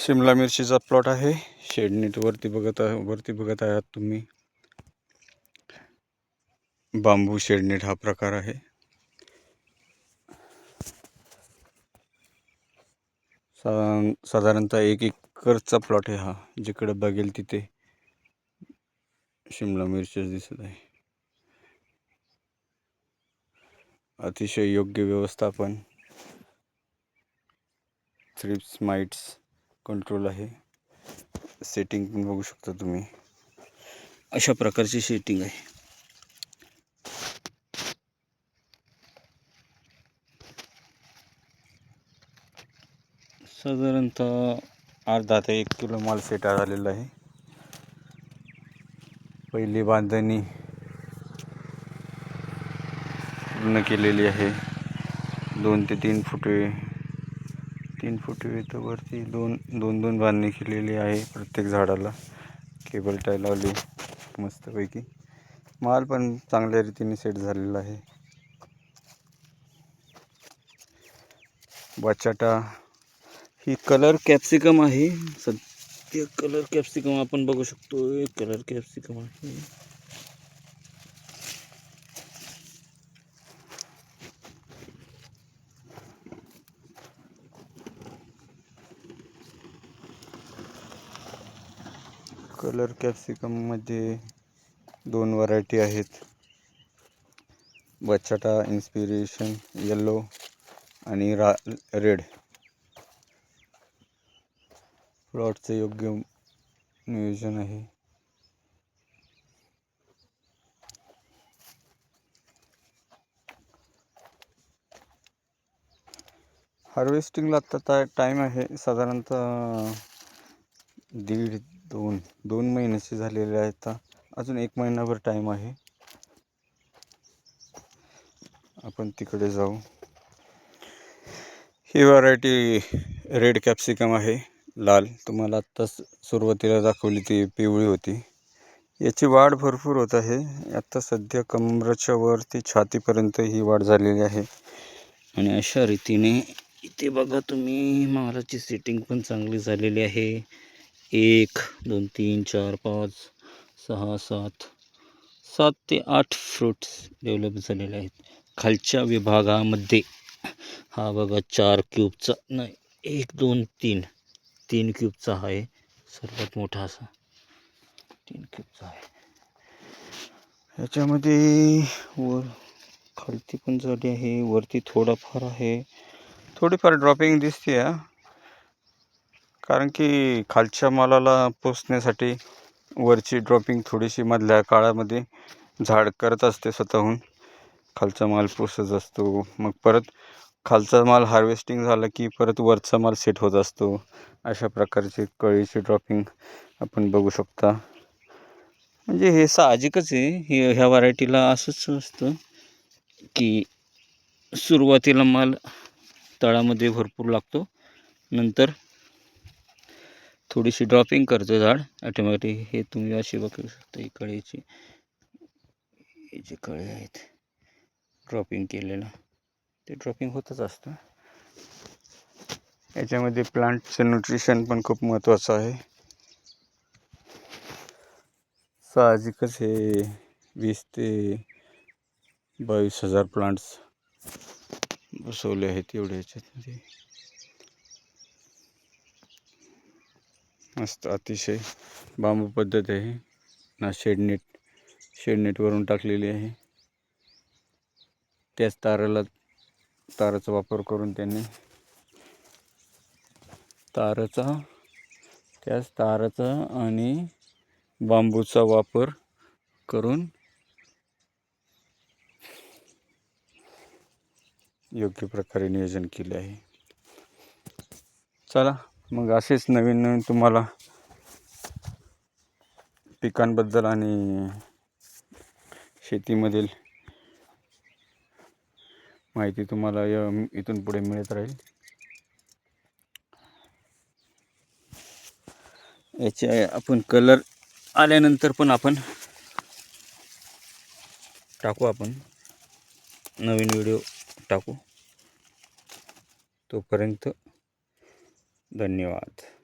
शिमला मिरचीचा प्लॉट आहे. शेडनीट वरती बघत वरती बघत आहात तुम्ही. बांबू शेडनीट हा प्रकार आहे. सा साधारणतः एक एकरचा प्लॉट आहे हा. जिकडे बघेल तिथे शिमला मिरचीच दिसत आहे. अतिशय योग्य व्यवस्थापन. थ्रिप्स माइट्स कंट्रोल आहे. सेटिंग पण बघू शकता तुम्ही. अशा प्रकारची सेटिंग आहे. साधारणतः अर्धा ते एक किलो माल सेट झालेला आहे. पहिली बांधणी पूर्ण केलेली आहे. दोन ते तीन फुटे तीन फुट तर वरती दोन दोन दोन बांधणी केलेली आहे प्रत्येक झाडाला. केबल टाय लावली मस्तपैकी. माल पण चांगल्या रीतीने सेट झालेला आहे. बचाटा ही कलर कॅप्सिकम आहे. सध्या कलर कॅप्सिकम आपण बघू शकतो. कलर कॅप्सिकम आहे. कलर कॅप्सिकममध्ये दोन व्हरायटी आहेत. बचाटा इन्स्पिरेशन येलो आणि रा रेड प्लॉटचं योग्य नियोजन आहे. हार्वेस्टिंगला आता टाईम आहे. साधारणतः दीड दोन दोन महिन्याचे झालेले आहेत अजून एक महिनाभर टाईम आहे. आपण तिकडे जाऊ. ही व्हरायटी रेड कॅप्सिकम आहे लाल. तुम्हाला आत्ताच सुरुवातीला दाखवली ती पिवळी होती. याची वाढ भरपूर होत आहे. आत्ता सध्या कमराच्या ते छातीपर्यंत ही वाढ झालेली आहे. आणि अशा रीतीने इथे बघा तुम्ही मालाची सेटिंग पण चांगली झालेली आहे. एक दोन तीन चार पाच सहा सात सात ते आठ फ्रूट्स डेव्हलप झालेले आहेत. खालच्या विभागामध्ये हा बघा चार क्यूबचा नाही एक दोन तीन तीन क्यूबचा आहे. सर्वात मोठा असा तीन क्यूबचा आहे. ह्याच्यामध्ये वर खालती पण झाली आहे वरती थोडाफार आहे. थोडीफार ड्रॉपिंग दिसते हा. कारण की खालच्या मालाला पोचण्यासाठी वरची ड्रॉपिंग थोडीशी मधल्या काळामध्ये झाड करत असते स्वतःहून. खालचा माल पोचत असतो. मग परत खालचा माल हार्वेस्टिंग झाला की परत वरचा माल सेट होत असतो. अशा प्रकारची कळीची ड्रॉपिंग आपण बघू शकता. म्हणजे हे साहजिकच आहे. हे ह्या व्हरायटीला असंच असतं की सुरुवातीला माल तळामध्ये भरपूर लागतो. नंतर थोडीशी ड्रॉपिंग करतो झाड. ऑटोमॅटिक हे तुम्ही अशी बघू शकता ही कळीची हे जे कळे आहेत ड्रॉपिंग केलेलं. ते ड्रॉपिंग होतच असतं. याच्यामध्ये प्लांटचं न्यूट्रिशन पण खूप महत्त्वाचं आहे. साहजिकच हे वीस ते बावीस हजार प्लांट्स बसवले आहेत एवढे म्हणजे मस्त अतिशय बांबू पद्धत आहे. ना शेडनेट शेडनेटवरून टाकलेली आहे. त्याच ताराला ताराचा वापर करून त्यांनी ताराचा त्याच ताराचा आणि बांबूचा वापर करून योग्य प्रकारे नियोजन केले आहे. चला मग असेच नवीन नवीन तुम्हाला पिकांबद्दल आणि शेतीमधील माहिती तुम्हाला य इथून पुढे मिळत राहील. याचे आपण कलर आल्यानंतर पण आपण टाकू आपण. नवीन व्हिडिओ टाकू. तोपर्यंत धन्यवाद.